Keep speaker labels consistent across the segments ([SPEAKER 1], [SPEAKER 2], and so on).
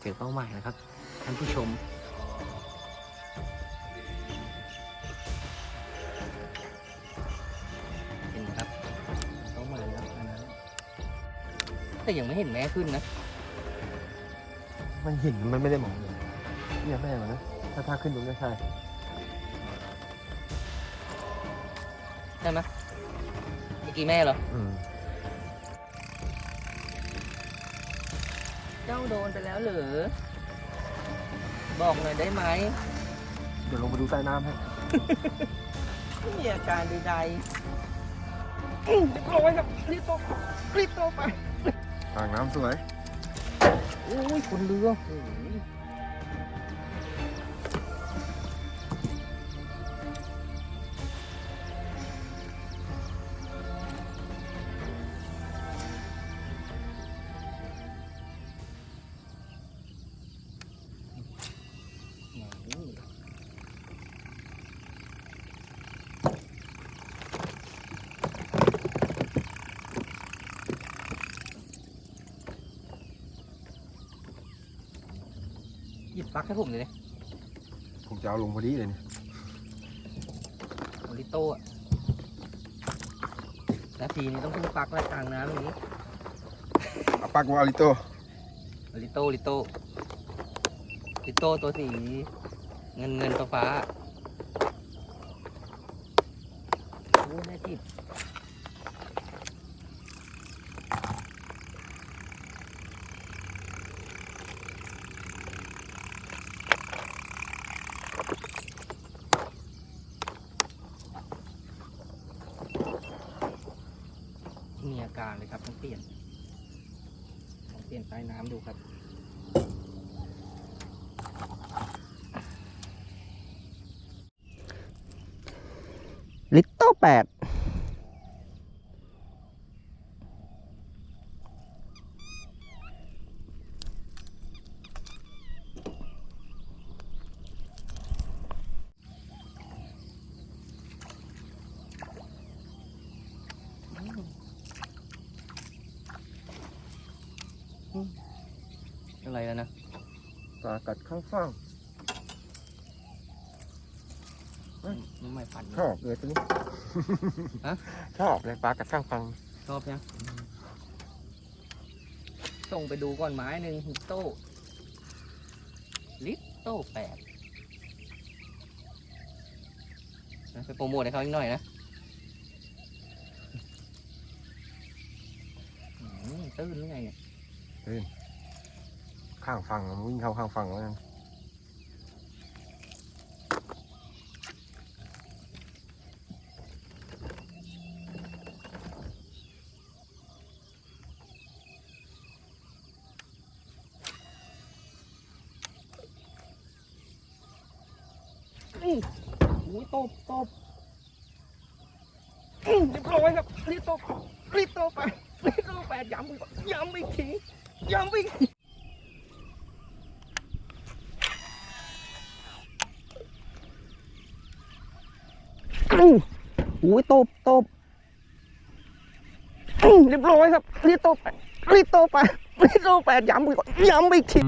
[SPEAKER 1] เจอเป้าหมายนะครับ ท่านผู้ชม เห็นไหมครับเป้าหมายแล้วอันนั้นแต่ยังไม่เห็นแม่ขึ้นนะ
[SPEAKER 2] มันเห็นมันไม่ได้มองเลยเนี่ยแม่มันนะถ้าถ้าขึ้นตรงนี้ใช่
[SPEAKER 1] ใช่ไหมเมื่อกี้แม่เหรอ
[SPEAKER 2] อืม
[SPEAKER 1] เจ้าโดนไปแล้วเหรอบอกหน่อยได้ไหม
[SPEAKER 2] เดี๋ยวลงมาดูใต้น้ำให้
[SPEAKER 1] ไม่มีอาการใดๆอื้อเรียบร้อยครับรีบโตไปรีบโตไป
[SPEAKER 2] อ่างน้ำสวย
[SPEAKER 1] โอ้ยคนเรือโอ้ย หยิบปลั๊กให้ผมเลยดิ
[SPEAKER 2] ผมจะเอาลงพอดีเลยเนี่ย
[SPEAKER 1] โอริโต้อะนาทีนี้ต้องขึ้นปลั๊กแล้วกลางน้ำอย่างนี้
[SPEAKER 2] เอาปากวาลิโต
[SPEAKER 1] โอริโต้โอริโต้โอริโต้ตัวสีเงินเงินตัวฟ้าโอ้แม่จิบมีอาการเลย ครับต้องเปลี่ยนลองเปลี่ยนใต้น้ำดูครับลิตโต้แปด อะไรแล้วนะ
[SPEAKER 2] ปลากัดข้างฟัง
[SPEAKER 1] น้ำไม่ฝัน
[SPEAKER 2] ชอบเลยตัวนี้
[SPEAKER 1] ฮะ
[SPEAKER 2] ชอบเลยปลากัดข้างฟัง
[SPEAKER 1] ชอบยังส่งไปดูก่อนไม้หนึ่งลิตโต้ลิตโต้แปดนะไปโปรโมทให้เขาอีกหน่อยนะอืมตื้นหรือไงเนี่ย
[SPEAKER 2] ข้างฟังมันวิ่งเข้าข้างฟังแล้วกัน
[SPEAKER 1] อุ้ยตบตบเรียบร้อยครับรีบตบรีบตบไปรีบตบแปดย้ำอีกย้ำอีกที ย้ำอีกทีอื้ออุ้ยตบตบอื้อเรียบร้อยครับรีบตบไปรีบตบไปรีบตบแปดย้ำอีกย้ำอีกที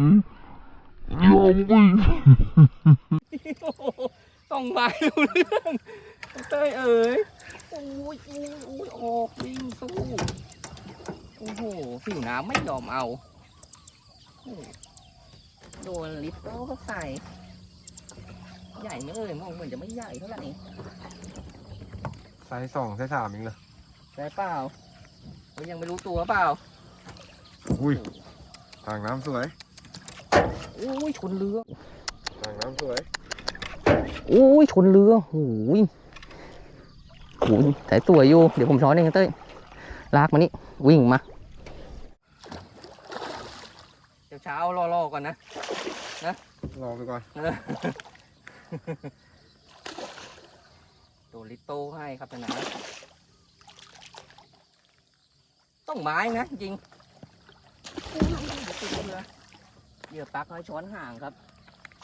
[SPEAKER 1] ต้องมาดูเรื่องเต้ยเอ๋ยโอ้ยโอ้ยโอ้ยออกวิ่งสู้ โอ้โหผิวน้ำไม่ยอมเอาโอ้โดนลิฟต์แล้วก็ใส่ใหญ่ไหมเอ่ยมองเหมือนจะไม่ใหญ่เท่าไหร่
[SPEAKER 2] ไซส์สองไซส์สามเองเลย
[SPEAKER 1] ใช่เปล่าเฮ้ยยังไม่รู้ตัวเปล่า
[SPEAKER 2] อุ้ยอ่างน้ำสวย
[SPEAKER 1] โอ้ยชนเรือ
[SPEAKER 2] อ่างน้ำสวย
[SPEAKER 1] โอ้ยชนเรือโอ้ยโอ้ยสายตัวอยู่ เดี๋ยวผมช้อนเองเต้ยลากมานี่วิ่งมา เดี๋ยวเช้ารอๆก่อนนะ
[SPEAKER 2] รอไปก่อน
[SPEAKER 1] โดนลิโต้ให้ครับนะต้องไม้นะจริงเหยื่อปลักน้อยช้อนห่างครับ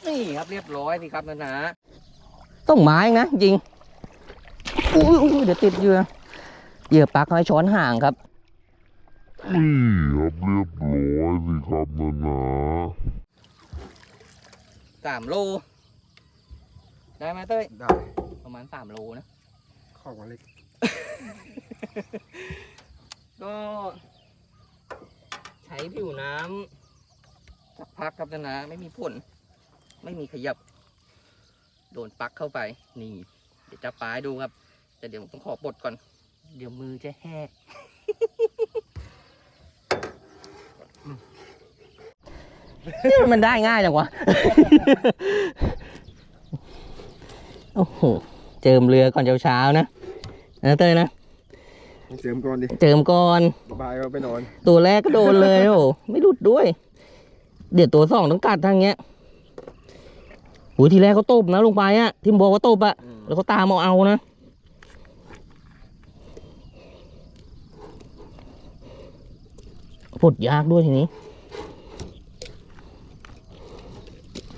[SPEAKER 1] นี่ครับเรียบร้อยสิครับนะนะต้องไม้นะจริงอุ้ยอุ้ยเดี๋ยวติดเหยื่อเหยื่อปลักน้อยช้อนห่างครับ
[SPEAKER 3] นี่ครับเรียบร้อยสิครับนะนะ
[SPEAKER 1] สามโล ได้ไหมเต้ย
[SPEAKER 2] ได้
[SPEAKER 1] ประมาณสามโลนะ
[SPEAKER 2] ข้อมันเล็ก
[SPEAKER 1] ก็ใช้ผิวน้ำสักพักครับนะไม่มีผล ไม่มีขยับ โดนปลักเข้าไป นี่ เดี๋ยวจะปลายดูครับ แต่เดี๋ยวผมต้องขอปลดก่อน เดี๋ยวมือจะแห้ง นี่มันได้ง่ายจังวะ โอ้โห เจิมเรือก่อนเช้าๆนะนะเต้ยนะ
[SPEAKER 2] เสริมก่อนดิ
[SPEAKER 1] เจิมก่อน
[SPEAKER 2] บายเอาไปนอน
[SPEAKER 1] ตัวแรกก็โดนเลยโอ้โหไม่หลุดด้วย เดี๋ยวตัวสองต้องกัดทางเงี้ยโหทีแรกเขาตบนะลงไปอะที่มบอกว่าตบอะแล้วเขาตามเอาเอานะ ปลดยากด้วยทีนี้ อืม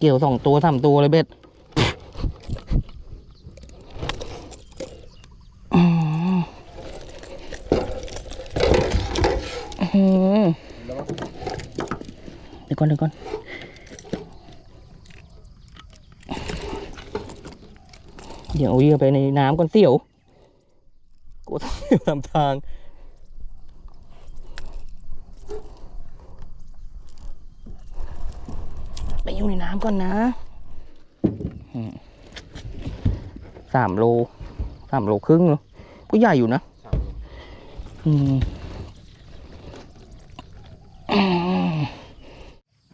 [SPEAKER 1] เกี่ยวสองตัวสามตัวเลยเบ็ดเดี๋ยวก่อนเดี๋ยวก่อนเดี๋ยวเอาเยื่อไปในน้ำก่อนเสี่ยวกูต้องเสี่ยวตามทาง ไปอยู่ในน้ำก่อนนะอืมสามโลสามโลครึ่งเนอะก็ใหญ่อยู่นะ
[SPEAKER 2] สามโล
[SPEAKER 1] อืมอืม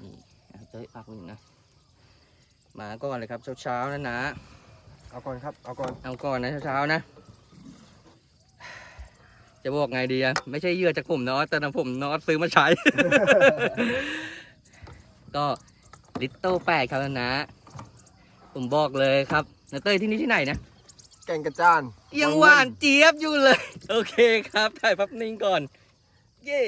[SPEAKER 1] นี่เต้ยปักหนึ่งนะ มาก่อนเลยครับเช้าๆนะนะ
[SPEAKER 2] เอาก่อนครับ เอาก่อน
[SPEAKER 1] เอาก่อนนะเช้าๆนะ จะบอกไงดีอะไม่ใช่เหยื่อจากผมเนาะแต่นะผมเนอตซื้อมาใช้ ก็ ลิตเติ้ลแปดครับนะ ผมบอกเลยครับนะเต้ยที่นี่ที่ไหนนะ
[SPEAKER 2] แกงกระจาน
[SPEAKER 1] ยังหวานเจี๊ยบอยู่เลย โอเคครับ ถ่ายพับนิ่งก่อน เย้